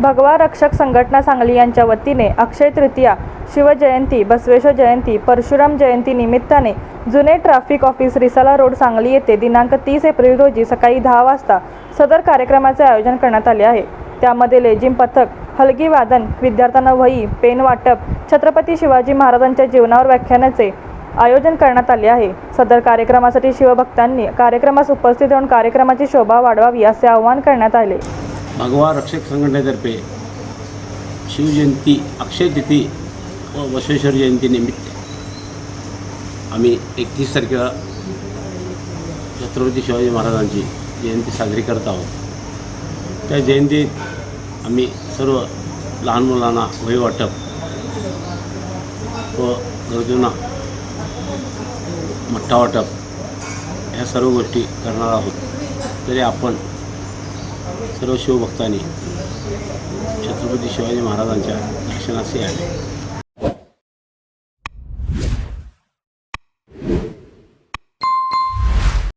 भगवा रक्षक संघटना सांगली यांच्या वतीने अक्षय तृतीया शिवजयंती बसवेश्वर जयंती परशुराम जयंती निमित्ताने जुने traffic office Risala road Sangli येथे दिनांक तीस एप्रिल रोजी सकाळी दहा वाजता सदर कार्यक्रमाचे आयोजन करण्यात आले आहे. त्यामध्ये लेझिम पथक हलगी वादन विद्यार्थ्यांना वही पेन वाटप छत्रपती शिवाजी महाराजांच्या जीवनावर व्याख्यानाचे आयोजन करण्यात आले आहे. सदर कार्यक्रमासाठी शिवभक्तांनी कार्यक्रमास उपस्थित राहून कार्यक्रमाची शोभा वाढवावी असे आवाहन करण्यात आले. भगवा रक्षक संघटनेतर्फे शिवजयंती अक्षय तिथी व बसवेश्वर जयंतीनिमित्त आम्ही एकतीस तारखेला छत्रपती शिवाजी महाराजांची जयंती साजरी करत आहोत. त्या जयंतीत आम्ही सर्व लहान मुलांना वही वाटप व गरजूंना मठ्ठा वाटप ह्या सर्व गोष्टी करणार आहोत. तरी आपण सर्व शिवभक्तांनी छत्रपती शिवाजी महाराजांच्या दर्शनास यावे